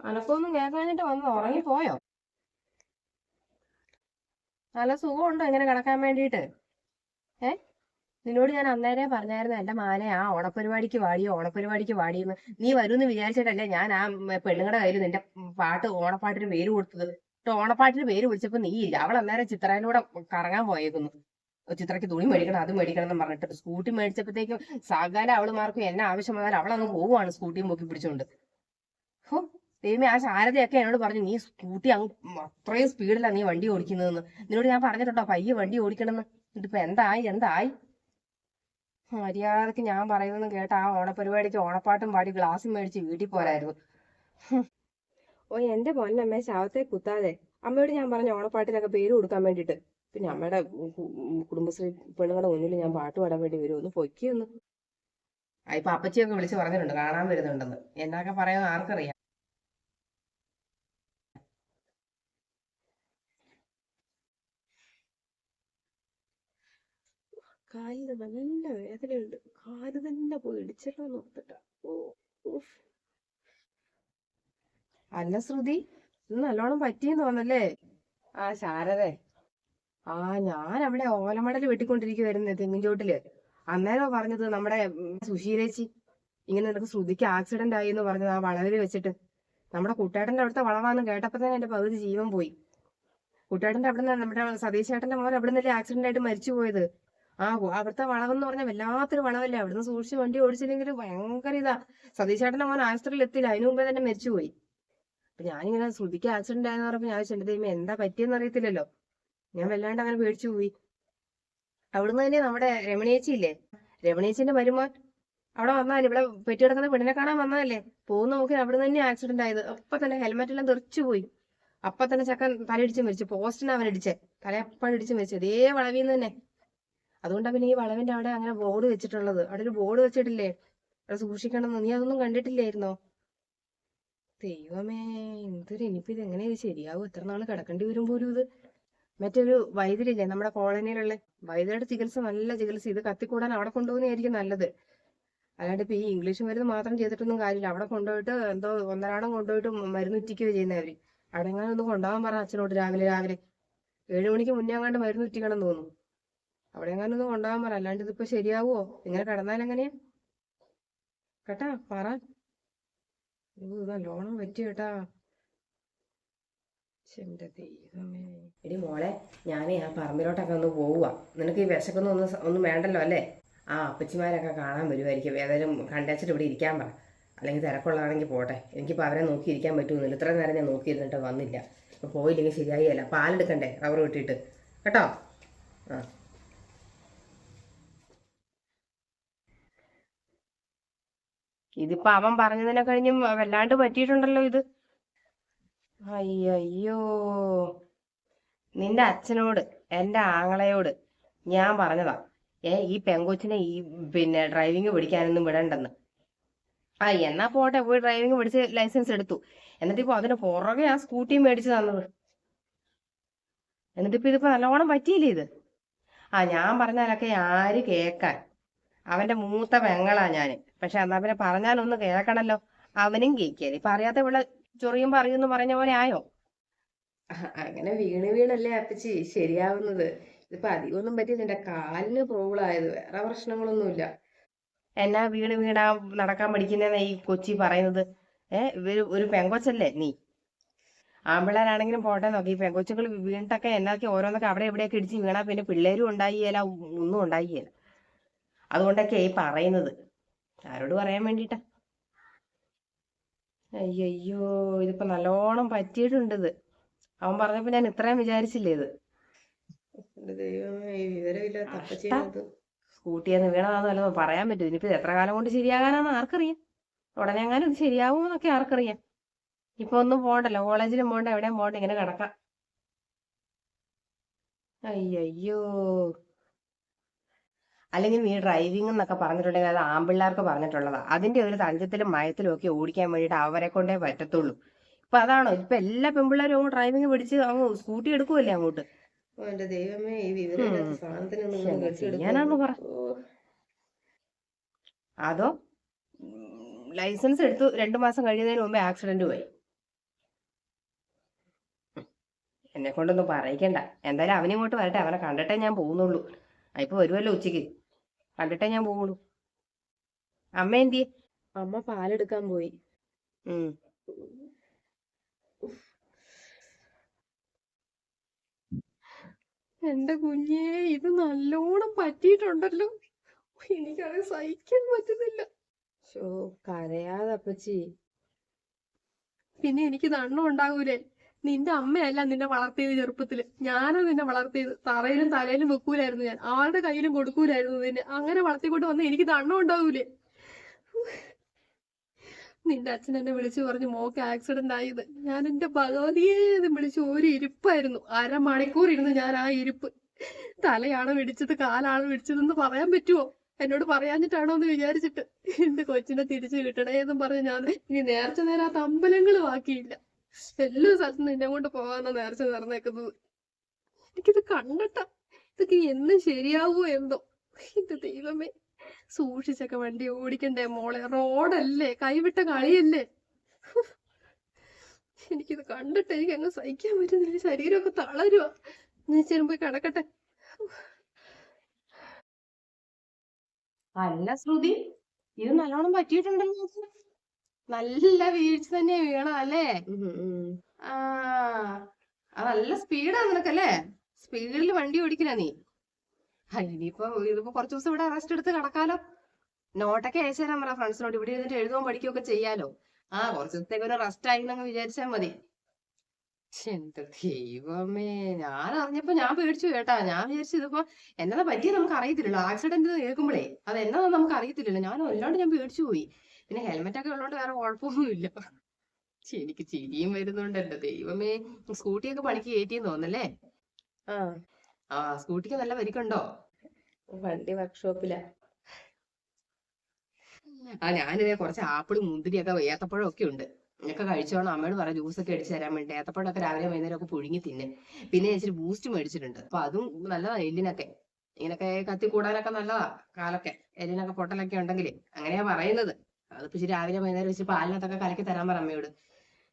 അനക്കൊന്നും കേൾക്കാഞ്ഞിട്ട് വന്ന് ഉറങ്ങിപ്പോയോ? നല്ല സുഖമുണ്ടോ ഇങ്ങനെ കിടക്കാൻ വേണ്ടിയിട്ട്? ഏ? നിന്നോട് ഞാൻ അന്നേരെ പറഞ്ഞായിരുന്നു എന്റെ മാനെ ആ ഓണപ്പരിപാടിക്ക് വാടിയോ ഓണപ്പരിപാടിക്ക് വാടിയെന്ന്. നീ വരുമെന്ന് വിചാരിച്ചിട്ടല്ലേ ഞാൻ ആ പെണ്ണുങ്ങളുടെ കയ്യിൽ നിന്റെ പാട്ട് ഓണപ്പാട്ടിന് പേര് കൊടുത്തത്. ഓണപ്പാട്ടിന് പേര് വിളിച്ചപ്പോ നീ ഇല്ല. അവൾ അന്നേരം ചിത്രയിലൂടെ കറങ്ങാൻ പോയേക്കുന്നു. ചിത്രയ്ക്ക് തുണി മേടിക്കണം അത് മേടിക്കണം എന്ന് പറഞ്ഞിട്ട്. സ്കൂട്ടി മേടിച്ചപ്പോഴത്തേക്കും സകല അവളുമാർക്കും എന്നെ ആവശ്യം വന്നാൽ അവളങ്ങ് പോവുകയാണ് സ്കൂട്ടിയും പൊക്കി പിടിച്ചോണ്ട്. ഹോ ദൈവമേ ആ ശാരദയൊക്കെ എന്നോട് പറഞ്ഞു നീ സ്കൂട്ടി അങ്ങ് അത്രയും സ്പീഡിലാണ് നീ വണ്ടി ഓടിക്കുന്നതെന്ന്. നിന്നോട് ഞാൻ പറഞ്ഞിട്ടുണ്ടോ പയ്യെ വണ്ടി ഓടിക്കണമെന്ന്? ഇതിപ്പോ എന്തായി എന്തായി? മര്യാദയ്ക്ക് ഞാൻ പറയുന്നത് കേട്ട ആ ഓണപരിപാടിക്ക് ഓണപ്പാട്ടും പാടി ഗ്ലാസും മേടിച്ച് വീട്ടിൽ പോരായിരുന്നു. ഓ എന്റെ പൊന്നമ്മേ ശവത്തെ കുത്താതെ. അമ്മയോട് ഞാൻ പറഞ്ഞ ഓണപ്പാട്ടിനൊക്കെ പേര് കൊടുക്കാൻ വേണ്ടിട്ട് പിന്നെ അമ്മയുടെ കുടുംബശ്രീ പെണ്ണുങ്ങളുടെ മുന്നിൽ ഞാൻ പാട്ട് പാടാൻ വേണ്ടി വരും ഒന്ന് പൊക്കിയൊന്ന് ആ ഇപ്പൊ അപ്പച്ചിയൊക്കെ വിളിച്ച് പറഞ്ഞിട്ടുണ്ട് കാണാൻ വരുന്നുണ്ടെന്ന്. എന്നൊക്കെ പറയാൻ ആർക്കറിയാം. കാലിന് നല്ല വേദനയുണ്ട്. കാൽ തന്നെ പോയി ഇടിച്ചല്ലോ നോക്കട്ടാ ഓ. അല്ല ശ്രുതി ഇന്ന് നല്ലോണം പറ്റിയെന്ന് തോന്നല്ലേ ആ ശാരദേ. ആ ഞാൻ അവിടെ ഓലമടൽ വെട്ടിക്കൊണ്ടിരിക്കുവായിരുന്നു തെങ്ങിൻ ചോട്ടിൽ അന്നേരം പറഞ്ഞത് നമ്മുടെ സുശീലേച്ചി. ഇങ്ങനെ നിനക്ക് ശ്രുതിക്ക് ആക്സിഡന്റ് ആയി എന്ന് പറഞ്ഞത് ആ വളവിൽ വെച്ചിട്ട്. നമ്മുടെ കുട്ടേട്ടന്റെ അവിടുത്തെ വളവാന്ന് കേട്ടപ്പോ തന്നെ എന്റെ പകുതി ജീവൻ പോയി. കുട്ടേട്ടന്റെ അവിടുന്ന് നമ്മുടെ സതീശേട്ടന്റെ മോൻ അവിടെ നിന്നല്ലേ ആക്സിഡന്റ് ആയിട്ട് മരിച്ചു പോയത് ആ അവിടുത്തെ വളവെന്ന് പറഞ്ഞാൽ വല്ലാത്തൊരു വളവല്ലേ അവിടുന്ന് സൂക്ഷിച്ച് വണ്ടി ഓടിച്ചില്ലെങ്കിൽ ഭയങ്കര ഇതാ. സതീശേട്ടൻ മോൻ ആശുപത്രിയിൽ എത്തില്ല അതിനു മുമ്പേ തന്നെ മരിച്ചുപോയി. അപ്പൊ ഞാനിങ്ങനെ ശ്രുതിക്ക് ആക്സിഡന്റ് ആയെന്ന് പറഞ്ഞപ്പോ ഞാൻ എന്റെ ദൈവമേ എന്താ പറ്റിയെന്ന് അറിയത്തില്ലല്ലോ? ഞാൻ വല്ലാണ്ട് അങ്ങനെ പേടിച്ചു പോയി. അവിടുന്ന് തന്നെ നമ്മുടെ രമണിയേച്ചി ഇല്ലേ? രമണിയേച്ചിന്റെ മരുമോൻ അവിടെ വന്നാൽ ഇവിടെ പെറ്റി കിടക്കുന്ന പെണ്ണിനെ കാണാൻ വന്നതല്ലേ? പോകുന്ന നോക്കി അവിടെ തന്നെ ആക്സിഡന്റ് ആയത്. അപ്പൊ തന്നെ ഹെൽമെറ്റ് എല്ലാം തെറിച്ചു പോയി. അപ്പൊ തന്നെ ചക്കൻ തലയിടിച്ച് മരിച്ചു. പോസ്റ്റിനാ അവൻ ഇടിച്ചേ തലയപ്പടിച്ച് മരിച്ചു. അതേ വളവിൽ തന്നെ. അതുകൊണ്ടാ പിന്നെ ഈ വളവിന്റെ അവിടെ അങ്ങനെ ബോർഡ് വെച്ചിട്ടുള്ളത്. അവിടെ ഒരു ബോർഡ് വെച്ചിട്ടില്ലേ? അവിടെ സൂക്ഷിക്കണം എന്ന്. നീ അതൊന്നും കണ്ടിട്ടില്ലായിരുന്നോ? ദൈവമേ എന്തൊരു ഇനിയിപ്പോ ഇത് എങ്ങനെ ഇത് ശരിയാവും? എത്ര നാൾ കിടക്കേണ്ടി വരും പോലും ഇത്. മറ്റൊരു വൈദ്യരില്ലേ നമ്മുടെ കോളനിയിലുള്ള വൈദ്യരുടെ ചികിത്സ നല്ല ചികിത്സ. ഇത് കത്തിക്കൂടാൻ അവിടെ കൊണ്ടുപോകുന്നതായിരിക്കും നല്ലത്. അല്ലാണ്ട് ഇപ്പൊ ഈ ഇംഗ്ലീഷ് മരുന്ന് മാത്രം ചെയ്തിട്ടൊന്നും കാര്യമില്ല. അവിടെ കൊണ്ടുപോയിട്ട് എന്തോ ഒന്നരാടം കൊണ്ടുപോയിട്ട് മരുന്ന് ഉറ്റിക്കുകയോ ചെയ്യുന്നവര് അവിടെ എങ്ങനെ ഒന്ന് കൊണ്ടുപോകാൻ പറ അച്ഛനോട് രാവിലെ രാവിലെ. ഏഴു മണിക്ക് മുന്നേ അങ്ങാണ്ട് മരുന്ന് ഉറ്റിക്കണം തോന്നുന്നു. അവിടെ എങ്ങാനും ഒന്ന് കൊണ്ടുപോകാൻ പറ. അല്ലാണ്ട് ഇതിപ്പോ ശരിയാവുമോ ഇങ്ങനെ കിടന്നാൽ എങ്ങനെയാ? കേട്ടാ പറ. നല്ലോണം പറ്റി കേട്ടാ. എടി മോളെ ഞാനേ ആ പറമ്പിലോട്ടൊക്കെ ഒന്ന് പോവുക നിനക്ക് ഈ വിശക്കൊന്നും ഒന്ന് ഒന്നും വേണ്ടല്ലോ അല്ലേ? ആ അപ്പച്ചിമാരൊക്കെ കാണാൻ വരുമായിരിക്കും ഏതായാലും കണ്ടേച്ചിട്ട് ഇവിടെ ഇരിക്കാൻ പറ. അല്ലെങ്കിൽ തിരക്കുള്ളതാണെങ്കിൽ പോട്ടെ. എനിക്കിപ്പോൾ അവരെ നോക്കിയിരിക്കാൻ പറ്റുമെന്നില്ല ഇത്ര നേരം ഞാൻ നോക്കിയിരുന്നിട്ട് വന്നില്ല. ഇപ്പോൾ പോയില്ലെങ്കിൽ ശരിയായില്ല. പാലെടുക്കണ്ടേ റബ്ബർ കിട്ടിയിട്ട് കേട്ടോ? ആ. ഇതിപ്പോ അവൻ പറഞ്ഞതിനെ കഴിഞ്ഞും വല്ലാണ്ട് പറ്റിയിട്ടുണ്ടല്ലോ ഇത്. അയ്യോ നിന്റെ അച്ഛനോട് എന്റെ ആങ്ങളയോട് ഞാൻ പറഞ്ഞതാ. ഏ ഈ പെങ്കൊച്ചിനെ ഈ പിന്നെ ഡ്രൈവിംഗ് പഠിക്കാനൊന്നും വിടണ്ടെന്ന്. ആ എന്നാ പോട്ടെ പോയി ഡ്രൈവിംഗ് പഠിച്ച് ലൈസൻസ് എടുത്തു. എന്നിട്ട് അതിന് പുറകെ ആ സ്കൂട്ടി മേടിച്ചു തന്നത്. എന്നിട്ടിപ്പോ ഇതിപ്പോ നല്ലോണം പറ്റിയില്ലേ ഇത്? ആ ഞാൻ പറഞ്ഞാലൊക്കെ ആര് കേക്കാൻ അവന്റെ മൂത്ത പെങ്ങളാ ഞാൻ. പക്ഷെ എന്നാ പിന്നെ പറഞ്ഞാലൊന്ന് കേൾക്കണല്ലോ. അവനും കേക്കിയാൽ ഇപ്പൊ അറിയാത്ത ഇവിടെ ചൊറിയും പറയുന്നു പറഞ്ഞ പോലെ ആയോ? അങ്ങനെ വീണ് വീണല്ലേ അപ്പച്ചി. ശരിയാവുന്നത്. ഇതിപ്പോ അധികമൊന്നും പറ്റിയില്ല. കാലിന് പ്രോബ്ലം ആയത് വേറെ പ്രശ്നങ്ങളൊന്നുമില്ല. എന്നാ വീണ് വീണാ നടക്കാൻ പഠിക്കുന്ന ഈ കൊച്ചി പറയുന്നത്? ഏഹ് ഇവർ ഒരു പെങ്കൊച്ചല്ലേ നീ? ആമ്പിള്ളേരാണെങ്കിലും പോട്ടെ നോക്കി. ഈ പെങ്കൊച്ചുകൾ വീണിട്ടൊക്കെ എന്നാക്കി ഓരോന്നൊക്കെ അവിടെ എവിടെയൊക്കെ ഇടിച്ച് വീണാ പിന്നെ പിള്ളേരും ഉണ്ടായില്ല ഒന്നും ഉണ്ടായില്ല അതുകൊണ്ടൊക്കെ ഈ പറയുന്നത്. ആരോട് പറയാൻ വേണ്ടിട്ടാ? അയ്യോ ഇതിപ്പോ നല്ലോണം പറ്റിയിട്ടുണ്ട് ഇത്. അവൻ പറഞ്ഞപ്പോ ഞാൻ ഇത്രയും വിചാരിച്ചില്ലേ ഇത്? സ്കൂട്ടിയെന്ന് വീണതാന്ന് വല്ലതും പറയാൻ പറ്റും ഇനിയിപ്പോ എത്ര കാലം കൊണ്ട് ശരിയാകാനാന്ന് ആർക്കറിയാം? ഉടനെ എങ്ങാനും ഇത് ശരിയാവുമെന്നൊക്കെ ആർക്കറിയാം. ഇപ്പൊ ഒന്നും പോണ്ടല്ലോ കോളേജിലും പോണ്ട എവിടെയും പോണ്ട ഇങ്ങനെ കിടക്കാം. അയ്യോ അല്ലെങ്കിൽ നീ ഡ്രൈവിംഗ് എന്നൊക്കെ പറഞ്ഞിട്ടുണ്ടെങ്കിൽ അത് ആമ്പിള്ളേർക്ക് പറഞ്ഞിട്ടുള്ളതാ. അതിന്റെ ഒരു തഞ്ചത്തിലും മയത്തിലും ഒക്കെ ഓടിക്കാൻ വേണ്ടിയിട്ട് അവരെ കൊണ്ടേ പറ്റത്തുള്ളൂ. ഇപ്പൊ അതാണോ? ഇപ്പൊ എല്ലാ പെമ്പിള്ളേരും അങ്ങ് ഡ്രൈവിംഗ് പിടിച്ച് അങ്ങ് സ്കൂട്ടി എടുക്കുമല്ലേ അങ്ങോട്ട്? ദൈവമേ പറ. അതോ? ലൈസൻസ് എടുത്തു രണ്ടു മാസം കഴിയുന്നതിന് മുമ്പേ ആക്സിഡന്റ് പോയി. എന്നെ കൊണ്ടൊന്നും പറയിക്കണ്ട. എന്തായാലും അവനിങ്ങോട്ട് വരട്ടെ. അവനെ കണ്ടിട്ടേ ഞാൻ പോകുന്നുള്ളൂ. ഇപ്പൊ വരുമല്ലോ ഉച്ചയ്ക്ക്. കണ്ടിട്ടേ ഞാൻ പോകുള്ളൂ അമ്മ എന്തിയെ? അമ്മ പാലെടുക്കാൻ പോയി. എന്റെ കുഞ്ഞേ ഇത് നല്ലോണം പറ്റിയിട്ടുണ്ടല്ലോ. എനിക്കത് സഹിക്കാൻ പറ്റുന്നില്ല. ഷോ കരയാതെ അപ്പച്ചി. പിന്നെ എനിക്ക് നണ്ണം ഉണ്ടാകൂലേ നിന്റെ അമ്മയല്ല നിന്നെ വളർത്തിയത് ചെറുപ്പത്തിൽ. ഞാനാ നിന്നെ വളർത്തിയത്. തറയിലും തലയിലും വെക്കൂലായിരുന്നു ഞാൻ. ആരുടെ കയ്യിലും കൊടുക്കൂലായിരുന്നു നിന്നെ. അങ്ങനെ വളർത്തിക്കൊണ്ട് വന്ന എനിക്ക് ദണ്ണം ഉണ്ടാവൂലേ? നിന്റെ അച്ഛൻ എന്നെ വിളിച്ചു പറഞ്ഞു മോക്ക് ആക്സിഡന്റ് ആയത് ഞാൻ എന്റെ ഭഗവതിയെ വിളിച്ചു ഒരു ഇരിപ്പായിരുന്നു. അരമണിക്കൂർ ഇരുന്ന് ഞാൻ ആ ഇരിപ്പ്. തലയാണ് പിടിച്ചത് കാലാണ് പിടിച്ചതെന്ന് പറയാൻ പറ്റുമോ എന്നോട് പറയാഞ്ഞിട്ടാണോ എന്ന് വിചാരിച്ചിട്ട്. എന്റെ കൊച്ചിനെ തിരിച്ചു കിട്ടണേ എന്നും പറഞ്ഞ് ഞാൻ ഇനി നേർച്ച നേരാത്ത അമ്പലങ്ങളും ആക്കിയില്ല എല്ലാ സ്ഥലത്തും നിന്നെ കൊണ്ട് പോവാന്ന നേർച്ച നടന്നേക്കുന്നത്. എനിക്കിത് കണ്ടിട്ട. ഇതൊക്കെ എന്ന് ശരിയാവോ എന്തോ? ഇത് ദൈവമേ. സൂക്ഷിച്ചൊക്കെ വണ്ടി ഓടിക്കണ്ടേ മോളെ? റോഡല്ലേ? കൈവിട്ട കളിയല്ലേ. എനിക്കിത് കണ്ടിട്ട് എനിക്ക് അങ്ങ് സഹിക്കാൻ പറ്റുന്നില്ല. ശരീരമൊക്കെ തളരുവാ. ഞാൻ ഇച്ചിരി പോയി കിടക്കട്ടെ. അല്ല ശ്രുതി ഇത് നല്ലോണം പറ്റിയിട്ടുണ്ടല്ലോ. നല്ല വീഴ്ച തന്നെ വീണ അല്ലേ? ആ നല്ല സ്പീഡാ നിനക്കല്ലേ സ്പീഡിൽ വണ്ടി ഓടിക്കണ നീ. ഇനിയിപ്പോ ഇതിപ്പോ കുറച്ച് ദിവസം ഇവിടെ റെസ്റ്റ് എടുത്ത് കിടക്കാലോ. നോട്ടൊക്കെ അയച്ചു തരാൻ പറ ഫ്രണ്ട്സിനോട് ഇവിടെ ഇരുന്നിട്ട് എഴുതുകയും പഠിക്കുകയൊക്കെ ചെയ്യാലോ. ആ കുറച്ച് ദിവസത്തേക്ക് ഒരു റെസ്റ്റ് ആയി എന്നങ്ങ് വിചാരിച്ചാൽ മതി. എന്റെ ദൈവമേ. ഞാൻ അറിഞ്ഞപ്പോ ഞാൻ പേടിച്ചു കേട്ടാ. ഞാൻ വിചാരിച്ചു ഇതിപ്പോ എന്നതാ പറ്റിയത് നമുക്ക് അറിയത്തില്ലല്ലോ. ആക്സിഡന്റ് കേൾക്കുമ്പോഴേ അത് എന്നതാ നമുക്ക് അറിയത്തില്ലല്ലോ. ഞാൻ അല്ലാണ്ട് ഞാൻ പേടിച്ചു പോയി. പിന്നെ ഹെൽമെറ്റ് ഒക്കെ ഉള്ളതുകൊണ്ട് വേറെ കുഴപ്പമൊന്നുമില്ല എനിക്ക് ചിരിയും വരുന്നുണ്ട് എന്റെ ദൈവമേ സ്കൂട്ടിയൊക്കെ പണിക്ക് കയറ്റിയെന്ന് തോന്നല്ലേ ആ. ആ സ്കൂട്ടിക്ക് നല്ല പരിക്കുണ്ടോ? വണ്ടി വർക്ക്ഷോപ്പിലാ. ആ ഞാനിതേ കുറച്ച് ആപ്പിളും മുന്തിരിയൊക്കെ ഏത്തപ്പഴം ഒക്കെ ഉണ്ട്. ഒക്കെ കഴിച്ചോണം. അമ്മയോട് പറ ജ്യൂസ് ഒക്കെ അടിച്ചു തരാൻ വേണ്ടി ഏത്തപ്പഴമൊക്കെ രാവിലെ വൈകുന്നേരം ഒക്കെ പുഴുങ്ങി തിന്നെ. പിന്നെ ഇച്ചിരി ബൂസ്റ്റ് മേടിച്ചിട്ടുണ്ട്. അപ്പൊ അതും നല്ലതാ എല്ലിനൊക്കെ. ഇങ്ങനൊക്കെ കത്തി കൂടാനൊക്കെ നല്ലതാ കാലൊക്കെ. എല്ലിനൊക്കെ പൊട്ടലൊക്കെ ഉണ്ടെങ്കിലേ. അങ്ങനെയാ പറയുന്നത്. അതിപ്പോ ഇച്ചിരി രാവിലെ വൈകുന്നേരം വെച്ച് പാലിനകത്തൊക്കെ കലക്കി തരാൻ പറ അമ്മയോട്.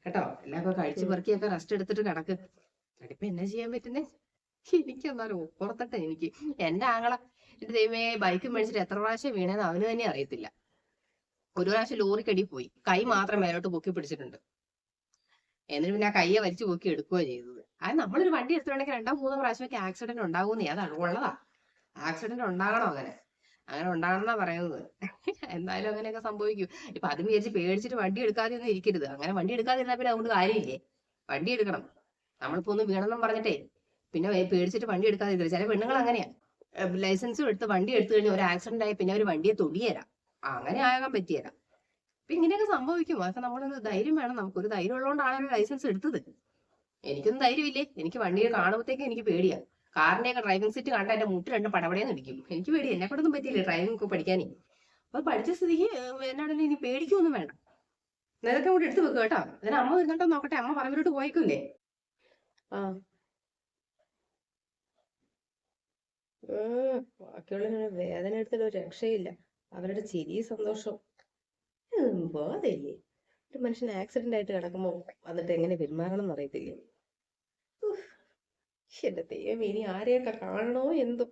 കേട്ടോ? എല്ലാം കഴിച്ച്. പെറുക്കിയൊക്കെ റെസ്റ്റ് എടുത്തിട്ട് കിടക്ക്. അതിപ്പോ എന്നാ ചെയ്യാൻ പറ്റുന്നേ? എനിക്കെന്നാലും പുറത്തട്ടെ എനിക്ക്. എന്റെ ആങ്ങള എന്റെ ദൈവമേ ബൈക്ക് മേടിച്ചിട്ട് എത്ര പ്രാവശ്യം വീണേന്ന് അവന് തന്നെ അറിയത്തില്ല. ഒരു പ്രാവശ്യം ലോറിക്കടി പോയി. കൈ മാത്രം മേലോട്ട് പൊക്കി പിടിച്ചിട്ടുണ്ട്. എന്നിട്ട് പിന്നെ ആ കയ്യെ വലിച്ചു പൊക്കി എടുക്കുകയോ ചെയ്തത്. അത് നമ്മളൊരു വണ്ടി എടുത്തിട്ടുണ്ടെങ്കിൽ രണ്ടോ മൂന്നോ പ്രാവശ്യമൊക്കെ ആക്സിഡന്റ് ഉണ്ടാകുന്നേ അതാണ് ഉള്ളതാ. ആക്സിഡന്റ് ഉണ്ടാകണം അങ്ങനെ. അങ്ങനെ ഉണ്ടാകണമെന്നാ പറയുന്നത്. എന്തായാലും അങ്ങനെയൊക്കെ സംഭവിക്കും. ഇപ്പൊ അത് വിചാരിച്ച് പേടിച്ചിട്ട് വണ്ടി എടുക്കാതെ ഒന്നും ഇരിക്കരുത്. അങ്ങനെ വണ്ടി എടുക്കാതിരുന്നാൽ പിന്നെ അതുകൊണ്ട് കാര്യമില്ലേ? വണ്ടി എടുക്കണം. നമ്മളിപ്പോ ഒന്ന് വീണെന്നും പറഞ്ഞിട്ടേ. പിന്നെ പേടിച്ചിട്ട് വണ്ടി എടുക്കാതെ ഇരിക്കരുത് ചില പെണ്ണുങ്ങൾ അങ്ങനെയാ. ലൈസൻസും എടുത്ത് വണ്ടി എടുത്തു കഴിഞ്ഞാൽ ഒരു ആക്സിഡന്റ് ആയി പിന്നെ ഒരു വണ്ടിയെ തൊടിയരാ. അങ്ങനെ ആകാൻ പറ്റിയരാ. അപ്പൊ ഇങ്ങനെയൊക്കെ സംഭവിക്കും. അതൊക്കെ നമ്മളൊരു ധൈര്യം വേണം. നമുക്ക് ഒരു ധൈര്യം ഉള്ളതുകൊണ്ടാണ് ലൈസൻസ് എടുത്തത്. എനിക്കൊന്നും ധൈര്യമില്ലേ? എനിക്ക് വണ്ടിയെ കാണുമ്പോഴത്തേക്കും എനിക്ക് പേടിയാ. കാറിന്റെ ഒക്കെ ഡ്രൈവിംഗ് സീറ്റ് കണ്ട എന്റെ മുട്ട് രണ്ടും പടപടയെന്ന് ഇടിക്കും. എനിക്ക് പേടി എന്നെ കൊണ്ടൊന്നും പറ്റിയില്ല ഡ്രൈവിംഗ് ഒക്കെ പഠിക്കാനേ? അപ്പൊ പഠിച്ച സ്ഥിതിക്ക് എന്നാണെങ്കിലും ഇനി പേടിക്കൊന്നും വേണ്ട. നിനക്ക് കൂടി എടുത്ത് വെക്കുക കേട്ടോ. അതിന് അമ്മ വരുന്നുണ്ടോ നോക്കട്ടെ. അമ്മ പറമ്പിലോട്ട് പോയിക്കില്ലേ ആ. ഉം, ബാക്കിയുള്ളവരുടെ വേദന എടുത്തിട്ട് ഒരു രക്ഷയില്ല. അവരുടെ ചിരി സന്തോഷം. ബോധയില്ലേ ഒരു മനുഷ്യൻ ആക്സിഡന്റ് ആയിട്ട് കിടക്കുമ്പോ വന്നിട്ട് എങ്ങനെ പെരുമാറണം എന്ന് എന്റെ ദൈവം ഇനി ആരെയൊക്കെ കാണണോ എന്തോ